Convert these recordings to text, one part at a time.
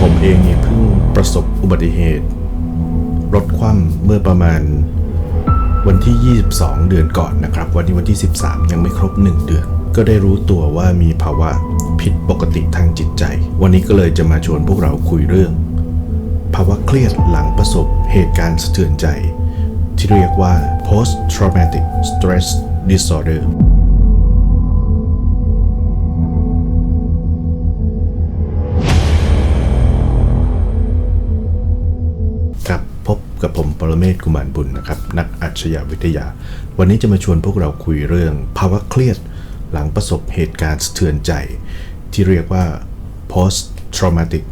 ผมเองเนี่ยเพิ่งประสบอุบัติเหตุ รถคว่ำเมื่อประมาณวันที่ 22 เดือนก่อนนะครับ วันนี้วันที่ 13 ยังไม่ครบ 1 เดือน ก็ได้รู้ตัวว่ามีภาวะผิดปกติทางจิตใจ วันนี้ก็เลยจะมาชวนพวกเราคุยเรื่อง ภาวะเครียดหลังประสบเหตุการณ์สะเทือนใจ ที่เรียกว่า post traumatic stress disorder กับผมปรเมศกุมารบุญนะครับ นักอัจฉริยวิทยา วันนี้จะมาชวนพวกเราคุยเรื่อง ภาวะเครียดหลังประสบเหตุการณ์สะเทือนใจ ที่เรียกว่า post traumatic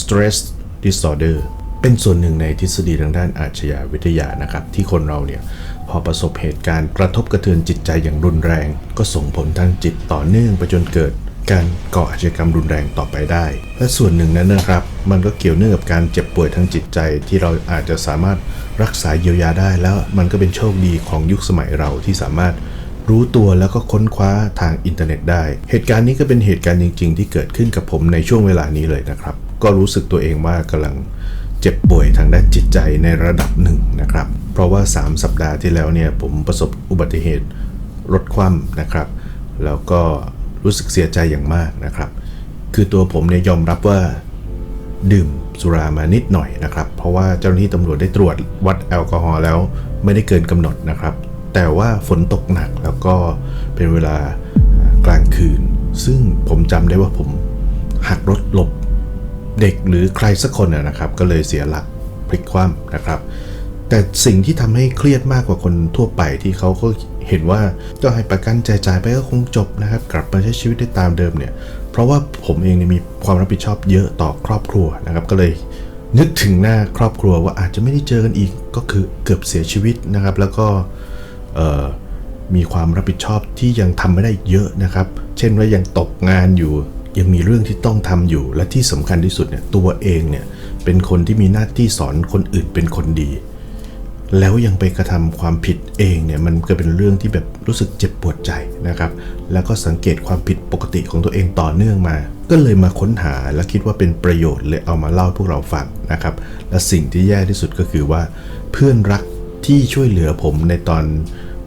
stress disorder เป็นส่วนหนึ่งในทฤษฎีทางด้านอาชญาวิทยานะครับ ที่คนเราเนี่ยพอประสบเหตุการณ์กระทบกระเทือนจิตใจอย่างรุนแรง ก็ส่งผลทางจิตต่อเนื่องไปจนเกิด การก่ออาชญากรรมรุนแรงต่อไปได้ และส่วนหนึ่งนั้นนะครับ มันก็เกี่ยวเนื่องกับการเจ็บป่วยทางจิตใจที่เราอาจจะสามารถรักษาเยียวยาได้ แล้วมันก็เป็นโชคดีของยุคสมัยเราที่สามารถรู้ตัวแล้วก็ค้นคว้าทางอินเทอร์เน็ตได้ เหตุการณ์นี้ก็เป็นเหตุการณ์จริง ๆ ที่เกิดขึ้นกับผมในช่วงเวลานี้เลยนะครับ ก็รู้สึกตัวเองว่ากำลังเจ็บป่วยทางด้านจิตใจในระดับหนึ่งนะครับ เพราะว่า 3 สัปดาห์ที่แล้วเนี่ยผมประสบอุบัติเหตุรถคว่ำนะครับ แล้วก็ รู้สึกเสียใจอย่างมากนะครับ คือตัวผมเนี่ยยอมรับว่าดื่มสุรามานิดหน่อยนะครับ เพราะว่าเจ้าหน้าที่ตำรวจได้ตรวจวัดแอลกอฮอล์แล้วไม่ได้เกินกำหนดนะครับ แต่ว่าฝนตกหนักแล้วก็เป็นเวลากลางคืน ซึ่งผมจำได้ว่าผมหักรถหลบเด็กหรือใครสักคนนะนะครับ ก็เลยเสียหลักพลิกคว่ำนะครับ แต่สิ่งที่ทำให้เครียดมากกว่าคนทั่วไปที่เขาก็ เห็นว่าก็ให้ประกันจ่ายๆไปก็คงจบนะครับ กลับมาใช้ชีวิตได้ตามเดิมเนี่ย เพราะว่าผมเองเนี่ยมีความรับผิดชอบเยอะต่อครอบครัวนะครับ ก็เลยนึกถึงหน้าครอบครัวว่าอาจจะไม่ได้เจอกันอีกก็คือเกือบเสียชีวิตนะครับ แล้วก็มีความรับผิดชอบที่ยังทำไม่ได้เยอะนะครับ เช่นว่ายังตกงานอยู่ ยังมีเรื่องที่ต้องทำอยู่และที่สำคัญที่สุดเนี่ยตัวเองเนี่ยเป็นคนที่มีหน้าที่สอนคนอื่นเป็นคนดี แล้วยังไปกระทำความผิดเองเนี่ยมันก็เป็นเรื่องที่แบบรู้สึกเจ็บปวดใจนะครับ แล้วก็สังเกตความผิดปกติของตัวเองต่อเนื่องมา ก็เลยมาค้นหาและคิดว่าเป็นประโยชน์เลยเอามาเล่าพวกเราฟังนะครับ และสิ่งที่แย่ที่สุดก็คือว่า เพื่อนรักที่ช่วยเหลือผมในตอน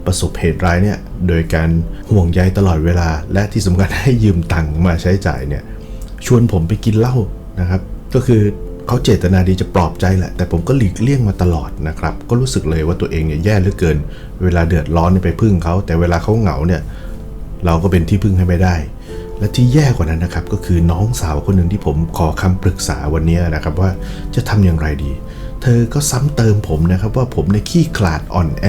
ประสบเหตุร้ายเนี่ยโดยการห่วงใยตลอดเวลา และที่สำคัญให้ยืมตังค์มาใช้จ่ายเนี่ยชวนผมไปกินเหล้านะครับ ก็คือ เขาเจตนาดีจะปลอบใจแหละ แต่ผมก็หลีกเลี่ยงมาตลอดนะครับ ก็รู้สึกเลยว่าตัวเองเนี่ยแย่เหลือเกิน เวลาเดือดร้อนเนี่ยไปพึ่งเขา แต่เวลาเขาเหงาเนี่ย เราก็เป็นที่พึ่งให้ไม่ได้ และที่แย่กว่านั้นนะครับ ก็คือน้องสาวคนหนึ่งที่ผมขอคำปรึกษาวันนี้นะครับว่าจะทำอย่างไรดี เธอก็ซ้ำเติมผมนะครับว่าผมในยขี้ขลาดอ่อนแอ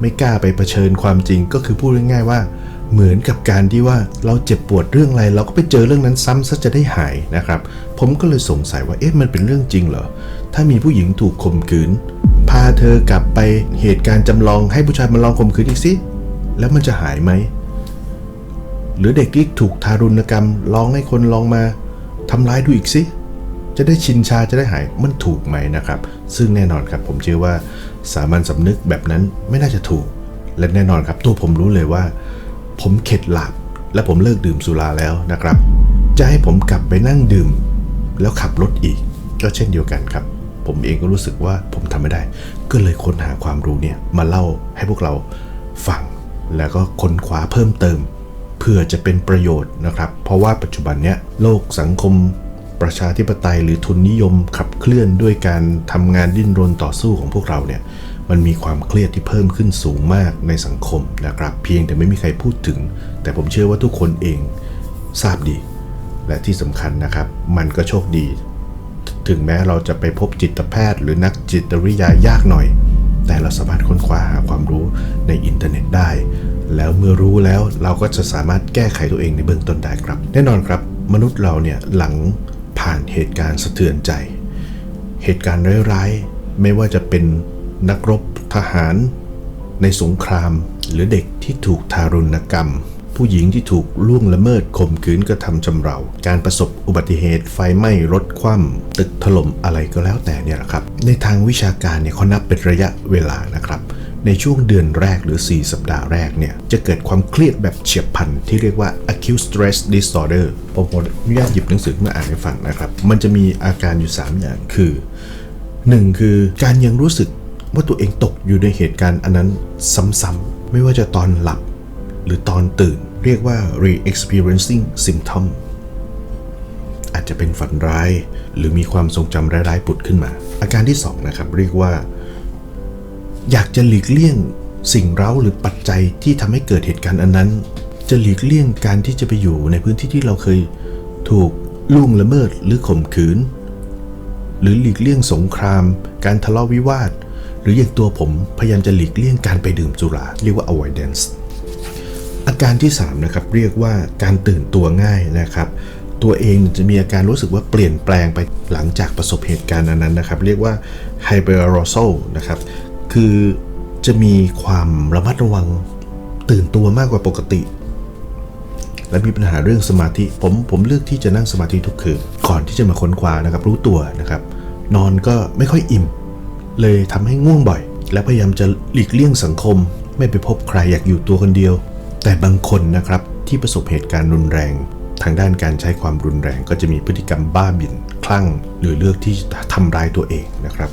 ไม่กล้าไปเผชิญความจริง ก็คือพูดง่ายๆว่า เหมือนกับการที่ว่าเราเจ็บปวดเรื่องอะไร เราก็ไปเจอเรื่องนั้นซ้ำซะจะได้หายนะครับ ผมก็เลยสงสัยว่าเอ๊ะมันเป็นเรื่องจริงเหรอถ้ามีผู้หญิงถูกข่มขืน พาเธอกลับไปเหตุการณ์จำลองให้ผู้ชายมาลองข่มขืนอีกสิแล้วมันจะหายไหมหรือเด็กที่ถูกทารุณกรรมลองให้คนลองมาทำร้ายดูอีกสิจะได้ชินชาจะได้หายมันถูกไหมนะครับ ซึ่งแน่นอนครับผมเชื่อว่าสามัญสำนึกแบบนั้นไม่น่าจะถูก และแน่นอนครับตัวผมรู้เลยว่า ผมเข็ดหลับและผมเลิกดื่มสุราแล้วนะครับ จะให้ผมกลับไปนั่งดื่ม แล้วขับรถอีก ก็เช่นเดียวกันครับ ผมเองก็รู้สึกว่าผมทำไม่ได้ ก็เลยค้นหาความรู้เนี่ยมาเล่าให้พวกเราฟัง แล้วก็ค้นคว้าเพิ่มเติมเพื่อจะเป็นประโยชน์นะครับ เพราะว่าปัจจุบันเนี้ยโลกสังคม ประชาธิปไตยหรือทุนนิยมขับเคลื่อนด้วยการทำงานดิ้นรนต่อสู้ของพวกเราเนี่ย มันมีความเครียดที่เพิ่มขึ้นสูงมากในสังคมนะครับ เพียงแต่ไม่มีใครพูดถึง แต่ผมเชื่อว่าทุกคนเองทราบดี และที่สำคัญนะครับ มันก็โชคดี ถึงแม้เราจะไปพบจิตแพทย์ หรือนักจิตวิทยายากหน่อย แต่เราสามารถค้นคว้าหาความรู้ในอินเทอร์เน็ตได้ แล้วเมื่อรู้แล้วเราก็จะสามารถแก้ไขตัวเองในเบื้องต้นได้ครับ แน่นอนครับ มนุษย์เราเนี่ยหลังผ่านเหตุการณ์สะเทือนใจ เหตุการณ์ร้ายๆไม่ว่าจะเป็น นักรบ ทหาร ในสงคราม หรือเด็กที่ถูกทารุณกรรม ผู้หญิงที่ถูกล่วงละเมิดข่มขืนกระทำชำเรา การประสบอุบัติเหตุไฟไหม้รถคว่ำตึกถล่มอะไรก็แล้วแต่เนี่ยแหละครับ ในทางวิชาการเนี่ยเขานับเป็นระยะเวลานะครับในช่วงเดือนแรกหรือ 4 สัปดาห์แรกเนี่ย จะเกิดความเครียดแบบเฉียบพลันที่เรียกว่า acute stress disorder ผมขออนุญาตหยิบหนังสือมาอ่านให้ฟังนะครับ มันจะมีอาการอยู่ 3 อย่างคือ 1. คือการยังรู้สึก ว่าตัวเองตกอยู่ในเหตุการณ์อันนั้นซ้ำๆ ไม่ว่าจะตอนหลับ หรือตอนตื่น เรียกว่า re-experiencing symptom อาจจะเป็นฝันร้าย หรือมีความทรงจำร้ายๆผุดขึ้นมา อาการที่ 2 นะครับ เรียกว่า อยากจะหลีกเลี่ยงสิ่งเร้าหรือปัจจัยที่ทำให้เกิดเหตุการณ์อันนั้น จะหลีกเลี่ยงการที่จะไปอยู่ในพื้นที่ที่เราเคยถูกล่วงละเมิดหรือข่มขืน หรือหลีกเลี่ยงสงคราม การทะเลาะวิวาท หรืออย่างตัวผมพยายามจะหลีกเลี่ยงการไปดื่มสุราเรียกว่า avoidance อาการที่3นะครับเรียกว่าการตื่นตัวง่ายนะครับ ตัวเองจะมีอาการรู้สึกว่าเปลี่ยนแปลงไปหลังจากประสบเหตุการณ์นั้นนะครับ เรียกว่า hyperarousal นะครับ คือจะมีความระมัดระวังตื่นตัวมากกว่าปกติ และมีปัญหาเรื่องสมาธิผมผมเลือกที่จะนั่งสมาธิทุกคืนก่อนที่จะมาค้นคว้านะครับ รู้ตัวนะครับ นอนก็ไม่ค่อยอิ่ม เลยทำให้ง่วงบ่อย และพยายามจะหลีกเลี่ยงสังคม ไม่ไปพบใครอยากอยู่ตัวคนเดียว แต่บางคนนะครับที่ประสบเหตุการณ์รุนแรง ทางด้านการใช้ความรุนแรงก็จะมีพฤติกรรมบ้าบิ่นคลั่ง หรือเลือกที่ทำร้ายตัวเองนะครับ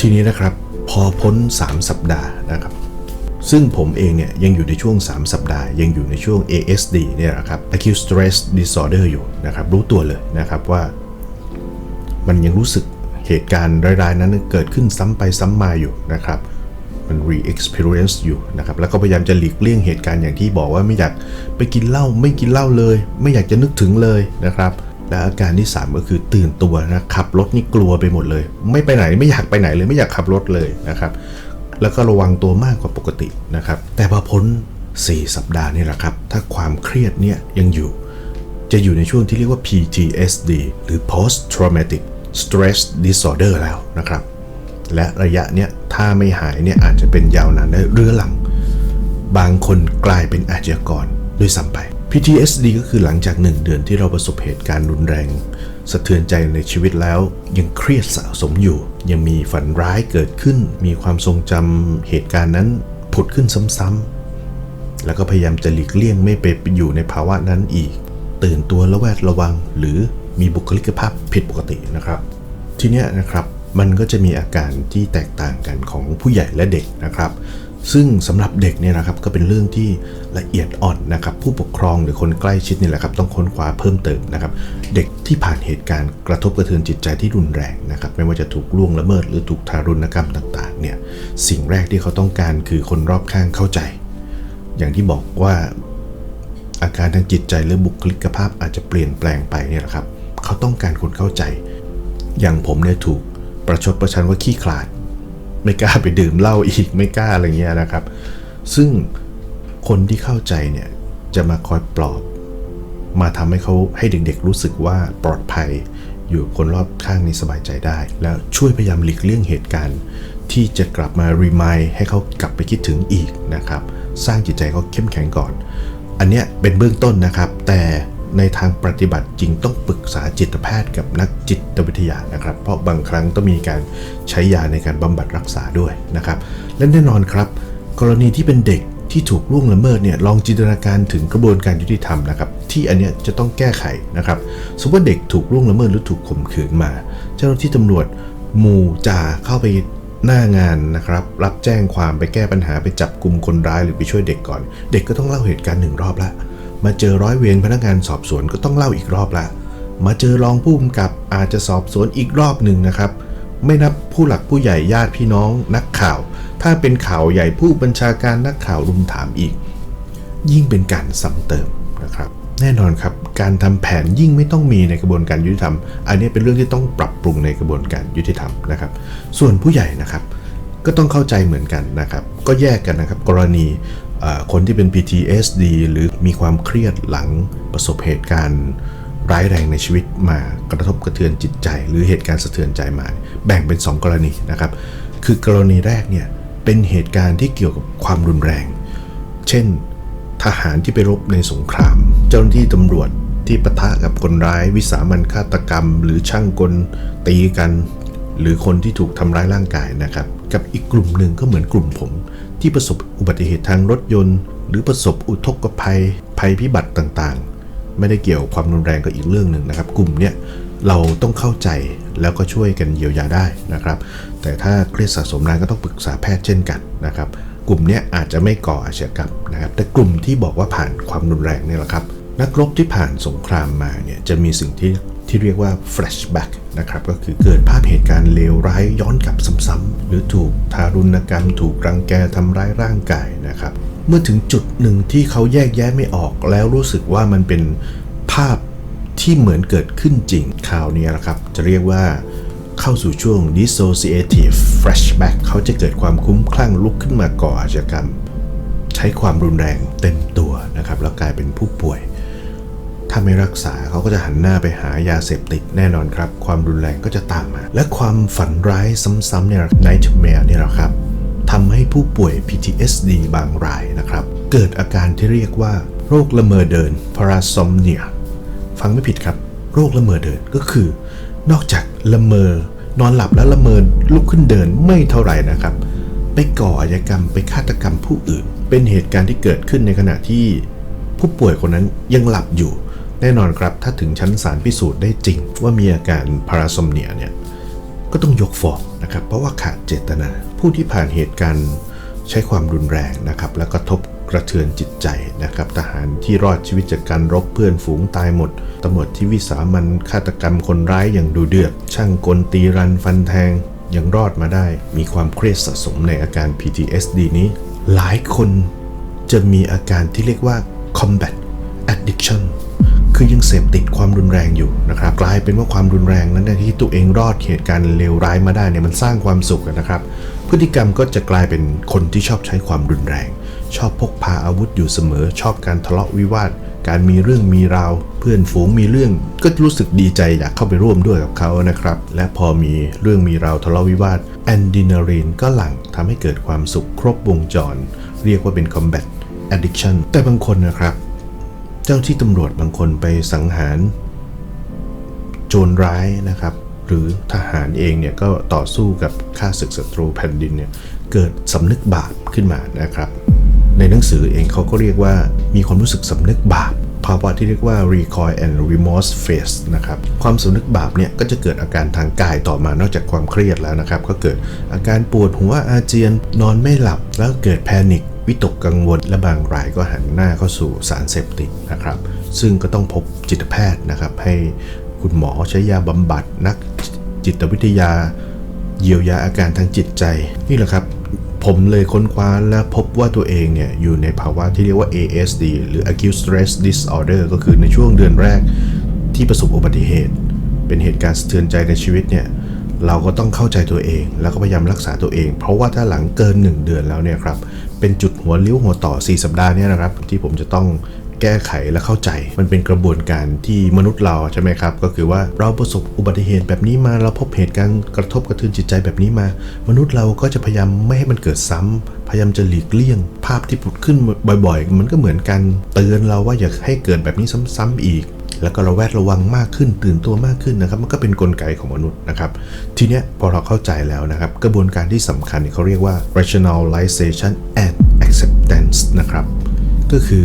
ทีนี้นะครับพอพ้น 3 สัปดาห์นะครับซึ่งผมเองเนี่ยยังอยู่ในช่วง 3 สัปดาห์ ยังอยู่ในช่วง ASD เนี่ยนะครับ acute stress disorder อยู่นะครับรู้ตัวเลยนะครับว่า มันยังรู้สึกเหตุการณ์ร้ายๆ นั้นเกิดขึ้นซ้ำไปซ้ำมาอยู่นะครับ มัน re-experience อยู่นะครับ แล้วก็พยายามจะหลีกเลี่ยงเหตุการณ์อย่างที่บอกว่าไม่อยากไปกินเหล้าไม่กินเหล้าเลย ไม่อยากจะนึกถึงเลยนะครับ และอาการที่ 3 ก็คือตื่นตัวนะขับรถนี่กลัวไปหมดเลย ไม่ไปไหนไม่อยากไปไหนเลยไม่อยากขับรถเลยนะครับ แล้วก็ระวังตัวมากกว่าปกตินะครับ แต่พอพ้น 4 สัปดาห์นี่แหละครับ ถ้าความเครียดเนี่ยยังอยู่ จะอยู่ในช่วงที่เรียกว่า PTSD หรือ Post Traumatic Stress Disorder แล้วนะครับ และระยะเนี้ยถ้าไม่หายเนี่ยอาจจะเป็นยาวนานและเรื้อรัง บางคนกลายเป็นอาชญากรด้วยซ้ำไป PTSD ก็คือหลังจาก 1 เดือนที่เราประสบเหตุการณ์รุนแรง สะเทือนใจในชีวิตแล้ว ยังเครียดสะสมอยู่ ยังมีฝันร้ายเกิดขึ้น มีความทรงจำเหตุการณ์นั้นผุดขึ้นซ้ำๆแล้วก็พยายามจะหลีกเลี่ยงไม่ไปอยู่ในภาวะนั้นอีก ตื่นตัวระแวดระวังหรือ มีบุคลิกภาพผิดปกตินะครับ ทีเนี้ยนะครับมันก็จะมีอาการที่แตกต่างกันของผู้ใหญ่และเด็กนะครับ ซึ่งสำหรับเด็กเนี่ยนะครับก็เป็นเรื่องที่ละเอียดอ่อนนะครับ ผู้ปกครองหรือคนใกล้ชิดนี่แหละครับ ต้องค้นคว้าเพิ่มเติมนะครับ เด็กที่ผ่านเหตุการณ์กระทบกระเทือนจิตใจที่รุนแรงนะครับ ไม่ว่าจะถูกล่วงละเมิดหรือถูกทารุณกรรมต่างๆ เนี่ยสิ่งแรกที่เขาต้องการคือคนรอบข้างเข้าใจ อย่างที่บอกว่าอาการทางจิตใจหรือบุคลิกภาพอาจจะเปลี่ยนแปลงไปเนี่ยแหละครับ เขาต้องการคนเข้าใจ อย่างผมเนี่ยถูกประชดประชันว่าขี้ขลาด ไม่กล้าไปดื่มเหล้าอีกไม่กล้าอะไรเงี้ยนะครับ ซึ่งคนที่เข้าใจเนี่ยจะมาคอยปลอบ มาทำให้เขาให้เด็กๆรู้สึกว่าปลอดภัยอยู่คนรอบข้างนี้สบายใจได้ แล้วช่วยพยายามหลีกเลี่ยงเหตุการณ์ ที่จะกลับมารีมายให้เขากลับไปคิดถึงอีกนะครับ สร้างจิตใจเขาเข้มแข็งก่อน อันเนี้ยเป็นเบื้องต้นนะครับ แต่ ในทางปฏิบัติจริงต้องปรึกษาจิตแพทย์กับนักจิตวิทยานะครับ เพราะบางครั้งต้องมีการใช้ยาในการบำบัดรักษาด้วยนะครับ และแน่นอนครับ กรณีที่เป็นเด็กที่ถูกล่วงละเมิดเนี่ยลองจินตนาการถึงกระบวนการยุติธรรมนะครับที่อันเนี้ยจะต้องแก้ไขนะครับสมมติว่าเด็กถูกล่วงละเมิดหรือถูกข่มขืนมา เจ้าหน้าที่ตำรวจหมู่จ่าเข้าไปหน้างานนะครับ รับแจ้งความไปแก้ปัญหาไปจับกลุ่มคนร้ายหรือไปช่วยเด็กก่อน เด็กก็ต้องเล่าเหตุการณ์หนึ่งรอบละ มาเจอร้อยเวรพนักงานสอบสวนก็ต้องเล่าอีกรอบละ มาเจอรองผู้กำกับอาจจะสอบสวนอีกรอบหนึ่งนะครับ ไม่นับผู้หลักผู้ใหญ่ญาติพี่น้องนักข่าว ถ้าเป็นข่าวใหญ่ผู้บัญชาการนักข่าวรุมถามอีก ยิ่งเป็นการซ้ำเติมนะครับ แน่นอนครับ การทำแผนยิ่งไม่ต้องมีในกระบวนการยุติธรรม อันนี้เป็นเรื่องที่ต้องปรับปรุงในกระบวนการยุติธรรมนะครับ ส่วนผู้ใหญ่นะครับก็ต้องเข้าใจเหมือนกันนะครับ ก็แยกกันนะครับ กรณี คนที่เป็น PTSD หรือมีความเครียดหลังประสบเหตุการณ์ร้ายแรงในชีวิตมากระทบกระเทือนจิตใจ หรือเหตุการณ์สะเทือนใจมา แบ่งเป็น 2 กรณีนะครับ คือกรณีแรกเนี่ยเป็นเหตุการณ์ที่เกี่ยวกับความรุนแรง เช่น ทหารที่ไปรบในสงคราม เจ้าหน้าที่ตำรวจที่ปะทะกับคนร้าย วิสามันฆาตกรรม หรือช่างกลตีกัน หรือคนที่ถูกทำร้ายร่างกายนะครับ กับอีกกลุ่มหนึ่งก็เหมือนกลุ่มผม ที่ประสบอุบัติเหตุทางรถยนต์ หรือประสบอุทกภัย ภัยพิบัติต่างๆ ไม่ได้เกี่ยวกับความรุนแรงก็อีกเรื่องหนึ่งนะครับ กลุ่มเนี้ยเราต้องเข้าใจแล้วก็ช่วยกันเยียวยาได้นะครับ แต่ถ้าเครียดสะสมนานก็ต้องปรึกษาแพทย์เช่นกันนะครับ กลุ่มนี้อาจจะไม่ก่ออาชญากรรมนะครับ แต่กลุ่มที่บอกว่าผ่านความรุนแรงเนี่ยแหละครับ นักรบที่ผ่านสงครามมาเนี่ยจะมีสิ่งที่ ที่เรียกว่า flashback นะครับก็คือเกิดภาพเหตุการณ์เลวร้ายย้อนกลับซ้ำๆหรือถูกทารุณกรรม ถูกรังแกทำร้ายร่างกายนะครับ เมื่อถึงจุดหนึ่งที่เขาแยกแยะไม่ออก แล้วรู้สึกว่ามันเป็นภาพที่เหมือนเกิดขึ้นจริงคราวนี้นะครับ จะเรียกว่าเข้าสู่ช่วง dissociative flashback เขาจะเกิดความคุ้มคลั่งลุกขึ้นมาก่ออาชญากรรม ใช้ความรุนแรงเต็มตัวนะครับแล้วกลายเป็นผู้ป่วย ถ้าไม่รักษาเขาก็จะหันหน้าไปหายาเสพติดแน่นอนครับ ความรุนแรงก็จะตามมา และความฝันร้ายซ้ำๆเนี่ย nightmare เนี่ยแหละครับทำให้ผู้ป่วย PTSD บางรายนะครับ เกิดอาการที่เรียกว่า โรคละเมอเดิน parasomnia ฟังไม่ผิดครับ โรคละเมอเดินก็คือ นอกจากละเมอนอนหลับแล้วละเมอลุกขึ้นเดินไม่เท่าไหร่นะครับ ไปก่ออาชญากรรมไปฆาตกรรมผู้อื่น เป็นเหตุการณ์ที่เกิดขึ้นในขณะที่ ผู้ป่วยคนนั้นยังหลับอยู่ น่นอนครับถ้าถึงชั้นศาลพิสูจน์ได้จริง ว่ามีอาการพาราซอมเนียเนี่ยก็ต้องยกฟ้องนะครับ เพราะว่าขาดเจตนา ผู้ที่ผ่านเหตุการณ์ใช้ความรุนแรงนะครับ แล้วก็ทบกระเทือนจิตใจนะครับ ทหารที่รอดชีวิตจากการรบเพื่อนฝูงตายหมดตำรวจที่วิสามันฆาตกรรมคนร้ายอย่างดูเดือดช่างกลตีรันฟันแทงยังรอดมาได้ มีความเครียดสะสมในอาการ PTSD นี้ หลายคนจะมีอาการที่เรียกว่า combat addiction คือยังเสพติดความรุนแรงอยู่นะครับกลายเป็นว่าความรุนแรงนั้นที่ตัวเองรอดเหตุการณ์เลวร้ายมาได้เนี่ยมันสร้างความสุขนะครับ พฤติกรรมก็จะกลายเป็นคนที่ชอบใช้ความรุนแรง ชอบพกพาอาวุธอยู่เสมอ ชอบการทะเลาะวิวาท การมีเรื่องมีราว เพื่อนฝูงมีเรื่องก็รู้สึกดีใจอยากเข้าไปร่วมด้วยกับเขานะครับและพอมีเรื่องมีราวทะเลาะวิวาทแอนดินารีนก็หลั่งทำให้เกิดความสุขครบวงจร เรียกว่าเป็น combat addiction แต่บางคนนะครับ เจ้าที่ตำรวจบางคนไปสังหาร โจรร้ายนะครับ หรือทหารเองเนี่ยก็ต่อสู้กับข้าศึกศัตรูแผ่นดินเนี่ยเกิดสำนึกบาปขึ้นมานะครับ ในหนังสือเองเขาก็เรียกว่ามีความรู้สึกสำนึกบาปภาวะที่เรียกว่า recoil and remorse phase นะครับ ความสำนึกบาปเนี่ยก็จะเกิดอาการทางกายต่อมานอกจากความเครียดแล้วนะครับ ก็เกิดอาการปวดหัวอาเจียนนอนไม่หลับแล้วเกิดแพนิค วิตกกังวลและบางรายก็หันหน้าเข้าสู่สารเสพติดนะครับ ซึ่งก็ต้องพบจิตแพทย์นะครับ ให้คุณหมอใช้ยาบำบัดนักจิตวิทยา เยียวยาอาการทางจิตใจ นี่แหละครับ ผมเลยค้นคว้าและพบว่าตัวเองเนี่ย อยู่ในภาวะที่เรียกว่า ASD หรือ Acute Stress Disorder ก็คือในช่วงเดือนแรกที่ประสบอุบัติเหตุ เป็นเหตุการณ์สะเทือนใจในชีวิตเนี่ยเราก็ต้องเข้าใจตัวเอง แล้วก็พยายามรักษาตัวเอง เพราะว่าถ้าหลังเกิน 1 เดือนแล้วเนี่ยครับ เป็นจุดหัวเลี้ยวหัวต่อ 4 สัปดาห์นี่นะครับ ที่ผมจะต้องแก้ไขและเข้าใจ มันเป็นกระบวนการที่มนุษย์เราใช่ไหมครับ ก็คือว่าเราประสบอุบัติเหตุแบบนี้มา เราพบเหตุการณ์กระทบกระเทือนจิตใจแบบนี้มา มนุษย์เราก็จะพยายามไม่ให้มันเกิดซ้ำพยายามจะหลีกเลี่ยง ภาพที่ผุดขึ้นบ่อย ๆ มันก็เหมือนกันเตือนเราว่าอย่าให้เกิดแบบนี้ซ้ำๆอีก แล้วก็ระแวดระวังมากขึ้นตื่นตัวมากขึ้นนะครับ มันก็เป็นนกลไกของมนุษย์นะครับ ทีเนี้ยพอเราเข้าใจแล้วนะครับ กระบวนการที่สำคัญเขาเรียกว่า rationalization and acceptance นะครับ ก็คือ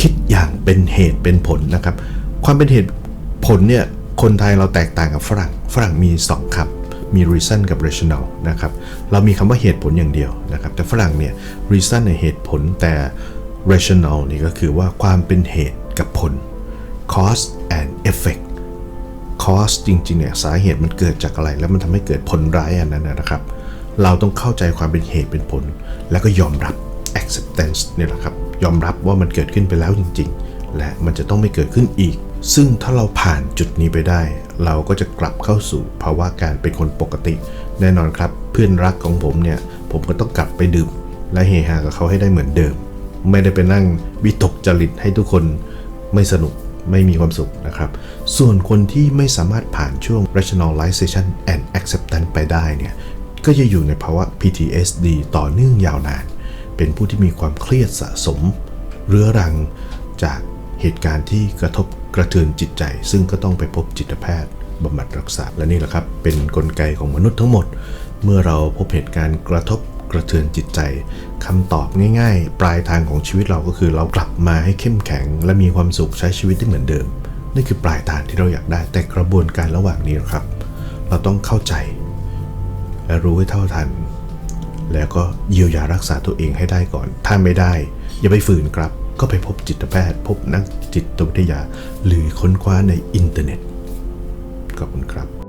คิดอย่างเป็นเหตุเป็นผลนะครับ ความเป็นเหตุผลเนี่ยคนไทยเราแตกต่างกับฝรั่ง ฝรั่งมี 2คำมี reason กับ rational นะครับ เรามีคำว่าเหตุผลอย่างเดียวนะครับ แต่ฝรั่งเนี่ย reason ในเหตุผลแต่ rational นี่ก็คือว่าความเป็นเหตุกับผล cause and effect cause จริงๆเนี่ยสาเหตุมันเกิดจากอะไร แล้วมันทำให้เกิดผลร้ายอันนั้นนะครับ เราต้องเข้าใจความเป็นเหตุเป็นผล แล้วก็ยอมรับ acceptance เนี่ยแหละครับ ยอมรับว่ามันเกิดขึ้นไปแล้วจริง ๆ และมันจะต้องไม่เกิดขึ้นอีก ซึ่งถ้าเราผ่านจุดนี้ไปได้ เราก็จะกลับเข้าสู่ภาวะการเป็นคนปกติ แน่นอนครับ เพื่อนรักของผมเนี่ย ผมก็ต้องกลับไปดื่ม และเฮฮากับเขาให้ได้เหมือนเดิม ไม่ได้ไปนั่งวิตกจริตให้ทุกคนไม่สนุก ไม่มีความสุขนะครับ ส่วนคนที่ไม่สามารถผ่านช่วง rationalization and acceptance ไปได้เนี่ยก็จะอยู่ในภาวะ PTSD ต่อเนื่องยาวนาน เป็นผู้ที่มีความเครียดสะสม เรื้อรังจากเหตุการณ์ที่กระทบกระเทือนจิตใจ ซึ่งก็ต้องไปพบจิตแพทย์บำบัดรักษาและนี่แหละครับ เป็นนกลไกของมนุษย์ทั้งหมด เมื่อเราพบเหตุการณ์กระทบ กระเทือนจิตใจคำตอบง่าย ๆ ปลายทางของชีวิตเราก็คือเรากลับมาให้เข้มแข็ง และมีความสุขใช้ชีวิตได้เหมือนเดิมนี่คือปลายทางที่เราอยากได้แต่กระบวนการระหว่างนี้นะครับ เราต้องเข้าใจ และรู้ให้เท่าทัน แล้วก็เยียวยารักษาตัวเองให้ได้ก่อน ถ้าไม่ได้ อย่าไปฝืนครับ ก็ไปพบจิตแพทย์ พบนักจิตวิทยา หรือค้นคว้าในอินเทอร์เน็ตขอบคุณครับ